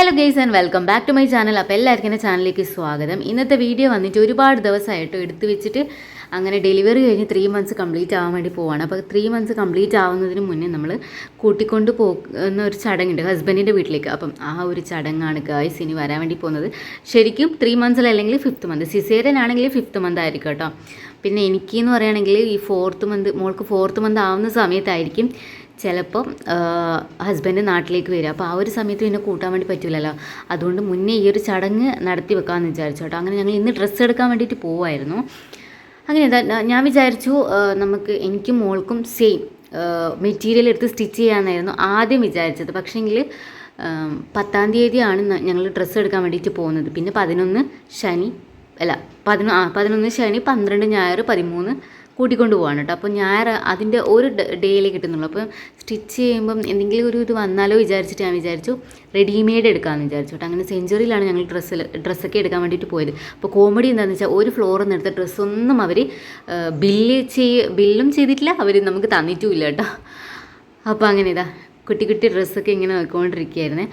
Hello guys and welcome back to my channel അപ്പോൾ എല്ലാവർക്കും എന്റെ ചാനലിലേക്ക് സ്വാഗതം. ഇന്നത്തെ വീഡിയോ വന്നിട്ട് ഒരുപാട് ദിവസമായിട്ട് എടുത്തു വെച്ചിട്ട് അങ്ങനെ ഡെലിവറി കഴിഞ്ഞ് ത്രീ മന്ത്സ് കംപ്ലീറ്റ് ആവാൻ വേണ്ടി പോവാണ്. അപ്പോൾ ത്രീ മന്ത്സ് കംപ്ലീറ്റ് ആവുന്നതിന് മുന്നേ നമ്മൾ കൂട്ടിക്കൊണ്ട് പോകുന്ന ഒരു ചടങ്ങുണ്ട്. ഹസ്ബൻഡിന്റെ വീട്ടിലേക്ക്. അപ്പം ആ ഒരു ചടങ്ങാണ് ഗായ്സ് ഇനി വരാൻ വേണ്ടി പോകുന്നത്. ശരിക്കും ത്രീ മന്ത്സിൽ അല്ലെങ്കിൽ ഫിഫ്ത്ത് മന്ത് സിസേറിയൻ ആണെങ്കിൽ ഫിഫ്ത്ത് മന്ത് ആയിരിക്കും കേട്ടോ. പിന്നെ എനിക്ക് എന്ന് പറയുകയാണെങ്കിൽ ഈ ഫോർത്ത് മന്ത് മോൾക്ക് ഫോർത്ത് മന്ത് ആവുന്ന സമയത്തായിരിക്കും ചിലപ്പം ഹസ്ബൻഡ് നാട്ടിലേക്ക് വരിക. അപ്പോൾ ആ ഒരു സമയത്ത് പിന്നെ കൂട്ടാൻ വേണ്ടി പറ്റില്ലല്ലോ അതുകൊണ്ട് മുന്നേ ഈ ഒരു ചടങ്ങ് നടത്തി വെക്കാമെന്ന് വിചാരിച്ചു കേട്ടോ. അങ്ങനെ ഞങ്ങൾ ഇന്ന് ഡ്രസ്സ് എടുക്കാൻ വേണ്ടിയിട്ട് പോവായിരുന്നു. അങ്ങനെ ഞാൻ വിചാരിച്ചു നമുക്ക് എനിക്കും മോൾക്കും സെയിം മെറ്റീരിയൽ എടുത്ത് സ്റ്റിച്ച് ചെയ്യാമെന്നായിരുന്നു ആദ്യം വിചാരിച്ചത്. പക്ഷേങ്കിൽ പത്താം തീയതിയാണ് ഞങ്ങൾ ഡ്രസ്സ് എടുക്കാൻ വേണ്ടിയിട്ട് പോകുന്നത്. പിന്നെ പതിനൊന്ന് ശനി അല്ല പതിനൊന്ന് ആ പതിനൊന്ന് ശനി പന്ത്രണ്ട് ഞായർ പതിമൂന്ന് കൂട്ടിക്കൊണ്ട് പോവാണ് കേട്ടോ. അപ്പോൾ ഞാൻ അതിന്റെ ഒരു ഡേയിലേ കിട്ടുന്നുള്ളൂ. അപ്പോൾ സ്റ്റിച്ച് ചെയ്യുമ്പം എന്തെങ്കിലും ഒരു ഇത് വന്നാലോ വിചാരിച്ചിട്ട് ഞാൻ വിചാരിച്ചു റെഡിമെയ്ഡ് എടുക്കാമെന്ന് വിചാരിച്ചു കേട്ടോ. അങ്ങനെ സെഞ്ചുറിയിലാണ് ഞങ്ങൾ ഡ്രസ്സിൽ ഡ്രസ്സൊക്കെ എടുക്കാൻ വേണ്ടിയിട്ട് പോയത്. അപ്പോൾ കോമഡി എന്താണെന്ന് വെച്ചാൽ ഒരു ഫ്ലോറിൽ നിന്ന് എടുത്ത ഡ്രസ്സൊന്നും അവർ ബില്ല് ചെയ്യ ബില്ലും ചെയ്തിട്ടില്ല അവർ നമുക്ക് തന്നിട്ടുമില്ല കേട്ടോ. അപ്പോൾ അങ്ങനെ ഇതാ കുട്ടി കുട്ടി ഡ്രസ്സൊക്കെ ഇങ്ങനെ നോക്കിക്കൊണ്ടിരിക്കുകയായിരുന്നേ.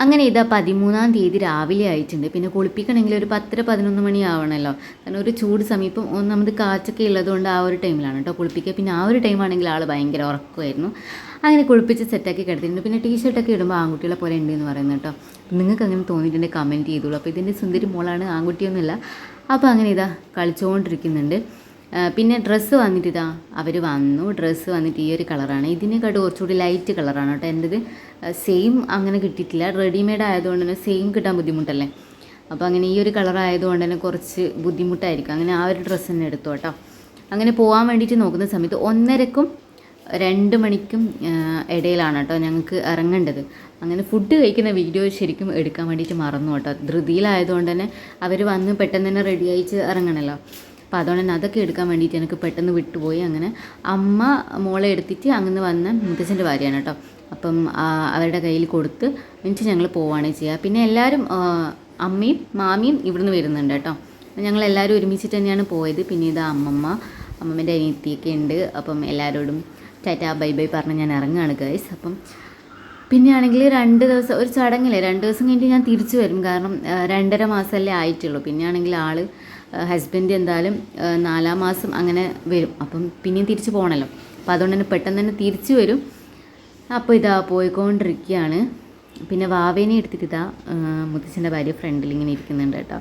അങ്ങനെ ഇതാ പതിമൂന്നാം തീയതി രാവിലെ ആയിട്ടുണ്ട്. പിന്നെ കുളിപ്പിക്കണമെങ്കിൽ ഒരു പത്തര പതിനൊന്ന് മണി ആവണമല്ലോ കാരണം ഒരു ചൂട് സമീപം ഒന്നാമത് കാറ്റൊക്കെ ഉള്ളതുകൊണ്ട് ആ ഒരു ടൈമിലാണ് കേട്ടോ കുളിപ്പിക്കുക. പിന്നെ ആ ഒരു ടൈമാണെങ്കിൽ ആൾ ഭയങ്കര ഉറക്കമായിരുന്നു. അങ്ങനെ കുളിപ്പിച്ച് സെറ്റാക്കി കിടത്തിയിട്ടുണ്ട്. പിന്നെ ടീഷർട്ടൊക്കെ ഇടുമ്പോൾ ആൺകുട്ടികളെ പോലെ ഉണ്ട് എന്ന് പറയുന്നത് കേട്ടോ. നിങ്ങൾക്ക് അങ്ങനെ തോന്നിയിട്ടുണ്ടെങ്കിൽ കമന്റ് ചെയ്തോളൂ. അപ്പോൾ ഇതിന്റെ സുന്ദരി മോളാണ് ആൺകുട്ടിയൊന്നുമില്ല. അപ്പോൾ അങ്ങനെ ഇതാ കളിച്ചുകൊണ്ടിരിക്കുന്നുണ്ട്. പിന്നെ ഡ്രസ്സ് വന്നിട്ട് ഇതാ അവർ വന്നു ഡ്രസ്സ് വന്നിട്ട് ഈ ഒരു കളറാണ്. ഇതിനെക്കാട്ട് കുറച്ചുകൂടി ലൈറ്റ് കളറാണ് കേട്ടോ. എന്റെത് സെയിം അങ്ങനെ കിട്ടിയിട്ടില്ല. റെഡിമെയ്ഡ് ആയതുകൊണ്ട് തന്നെ സെയിം കിട്ടാൻ ബുദ്ധിമുട്ടല്ലേ? അപ്പോൾ അങ്ങനെ ഈ ഒരു കളർ ആയതുകൊണ്ട് തന്നെ കുറച്ച് ബുദ്ധിമുട്ടായിരിക്കും. അങ്ങനെ ആ ഒരു ഡ്രസ്സ് തന്നെ എടുത്തു കേട്ടോ. അങ്ങനെ പോകാൻ വേണ്ടിയിട്ട് നോക്കുന്ന സമയത്ത് ഒന്നരക്കും രണ്ട് മണിക്കും ഇടയിലാണ് കേട്ടോ ഞങ്ങൾക്ക് ഇറങ്ങേണ്ടത്. അങ്ങനെ ഫുഡ് കഴിക്കുന്ന വീഡിയോ ശരിക്കും എടുക്കാൻ വേണ്ടിയിട്ട് മറന്നു കേട്ടോ. ധൃതിയിലായതുകൊണ്ട് തന്നെ അവർ വന്ന് പെട്ടെന്ന് തന്നെ റെഡി അയച്ച് ഇറങ്ങണമല്ലോ അപ്പോൾ അതുകൊണ്ട് തന്നെ അതൊക്കെ എടുക്കാൻ വേണ്ടിയിട്ട് എനിക്ക് പെട്ടെന്ന് വിട്ടുപോയി അങ്ങനെ അമ്മ മോളെ എടുത്തിട്ട് അങ്ങനെ വന്ന മുത്തച്ഛന്റെ ഭാര്യയാണ് കേട്ടോ. അപ്പം അവരുടെ കയ്യിൽ കൊടുത്ത് എന്നിട്ട് ഞങ്ങൾ പോവുകയാണ് ചെയ്യുക. പിന്നെ എല്ലാവരും അമ്മയും മാമിയും ഇവിടുന്ന് വരുന്നുണ്ട് കേട്ടോ. ഞങ്ങൾ എല്ലാവരും ഒരുമിച്ചിട്ട് തന്നെയാണ് പോയത്. പിന്നെ ഇത് അമ്മമ്മ അമ്മമ്മേന്റെ അനിയത്തിയൊക്കെ ഉണ്ട്. അപ്പം എല്ലാവരോടും ടാറ്റ ബൈ ബൈ പറഞ്ഞ് ഞാൻ ഇറങ്ങുകയാണ് ഗൈസ് അപ്പം പിന്നെ ആണെങ്കിൽ രണ്ട് ദിവസം ഒരു ചടങ്ങില്ലേ? രണ്ട് ദിവസം കഴിഞ്ഞിട്ട് ഞാൻ തിരിച്ചു വരും. കാരണം രണ്ടര മാസമല്ലേ ആയിട്ടുള്ളൂ. പിന്നെ ആണെങ്കിൽ ആൾ ഹസ്ബൻഡ് എന്തായാലും നാലാം മാസം അങ്ങനെ വരും. അപ്പം പിന്നെയും തിരിച്ചു പോകണമല്ലോ അപ്പോൾ അതുകൊണ്ട് തന്നെ പെട്ടെന്ന് തന്നെ തിരിച്ചു വരും. അപ്പോൾ ഇതാ പോയിക്കൊണ്ടിരിക്കുകയാണ് പിന്നെ വാവേനെ എടുത്തിട്ട് ഇതാ മുത്തച്ഛന്റെ ഭാര്യ ഫ്രണ്ടിൽ ഇങ്ങനെ ഇരിക്കുന്നുണ്ട് കേട്ടോ.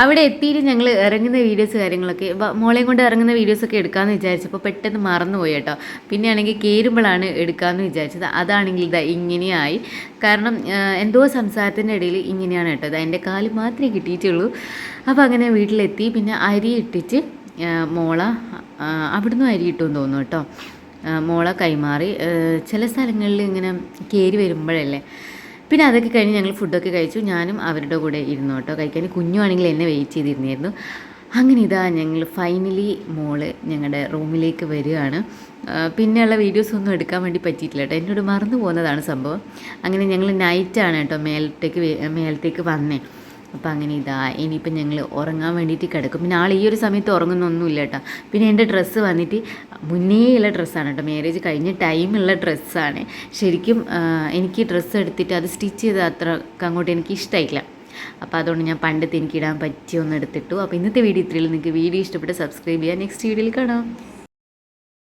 അവിടെ എത്തിയിട്ട് ഞങ്ങൾ ഇറങ്ങുന്ന വീഡിയോസ് കാര്യങ്ങളൊക്കെ മോളെയും കൊണ്ട് ഇറങ്ങുന്ന വീഡിയോസൊക്കെ എടുക്കാമെന്ന് വിചാരിച്ചപ്പോൾ പെട്ടെന്ന് മറന്നുപോയി കേട്ടോ. പിന്നെ ആണെങ്കിൽ കയറുമ്പോഴാണ് എടുക്കാമെന്ന് വിചാരിച്ചത്. അതാണെങ്കിൽ ഇതാ ഇങ്ങനെയായി. കാരണം എന്തോ സംസാരത്തിന്റെ ഇടയിൽ ഇങ്ങനെയാണ് കേട്ടോ. ഇത് എന്റെ കാൽ മാത്രമേ കിട്ടിയിട്ടുള്ളൂ. അപ്പോൾ അങ്ങനെ വീട്ടിലെത്തി. പിന്നെ അരി ഇട്ടിച്ച് മോള അവിടുന്ന് അരി ഇട്ടുമെന്ന് തോന്നുന്നു കേട്ടോ. മോളെ കൈമാറി. ചില സ്ഥലങ്ങളിൽ ഇങ്ങനെ കയറി വരുമ്പോഴല്ലേ പിന്നെ അതൊക്കെ കഴിഞ്ഞ് ഞങ്ങൾ ഫുഡൊക്കെ കഴിച്ചു. ഞാനും അവരുടെ കൂടെ ഇരുന്നു കേട്ടോ. കഴിക്കാൻ. കുഞ്ഞുവാണെങ്കിൽ എന്നെ വെയിറ്റ് ചെയ്തിരുന്നായിരുന്നു. അങ്ങനെ ഇതാ ഞങ്ങൾ ഫൈനലി മോൾ ഞങ്ങളുടെ റൂമിലേക്ക് വരികയാണ്. പിന്നെയുള്ള വീഡിയോസ് ഒന്നും എടുക്കാൻ വേണ്ടി പറ്റിയിട്ടില്ല കേട്ടോ. എന്നോട് മറന്നു പോകുന്നതാണ് സംഭവം. അങ്ങനെ ഞങ്ങൾ നൈറ്റാണ് കേട്ടോ മേലത്തേക്ക് മേലത്തേക്ക് വന്നേ. അപ്പോൾ അങ്ങനെ ഇതാ ഇനിയിപ്പം ഞങ്ങൾ ഉറങ്ങാൻ വേണ്ടിയിട്ട് കിടക്കും. പിന്നെ ആൾ ഈ ഒരു സമയത്ത് ഉറങ്ങുന്നൊന്നുമില്ല കേട്ടോ. പിന്നെ എന്റെ ഡ്രസ്സ് വന്നിട്ട് മുന്നേയുള്ള ഡ്രസ്സാണ് കേട്ടോ. മാരേജ് കഴിഞ്ഞ ടൈമുള്ള ഡ്രസ്സാണ് ശരിക്കും എനിക്ക് ഡ്രസ്സ് എടുത്തിട്ട് അത് സ്റ്റിച്ച് ചെയ്ത് അത്ര അങ്ങോട്ട് എനിക്ക് ഇഷ്ടമായില്ല അപ്പോൾ അതുകൊണ്ട് ഞാൻ പണ്ടത്തെ എനിക്ക് ഇടാൻ പറ്റിയ ഒന്ന് എടുത്തിട്ടു. അപ്പോൾ ഇന്നത്തെ വീഡിയോ ഇത്രയും നിങ്ങൾക്ക് വീഡിയോ ഇഷ്ടപ്പെട്ട് സബ്സ്ക്രൈബ് ചെയ്യുക. നെക്സ്റ്റ് വീഡിയോയിൽ കാണാം.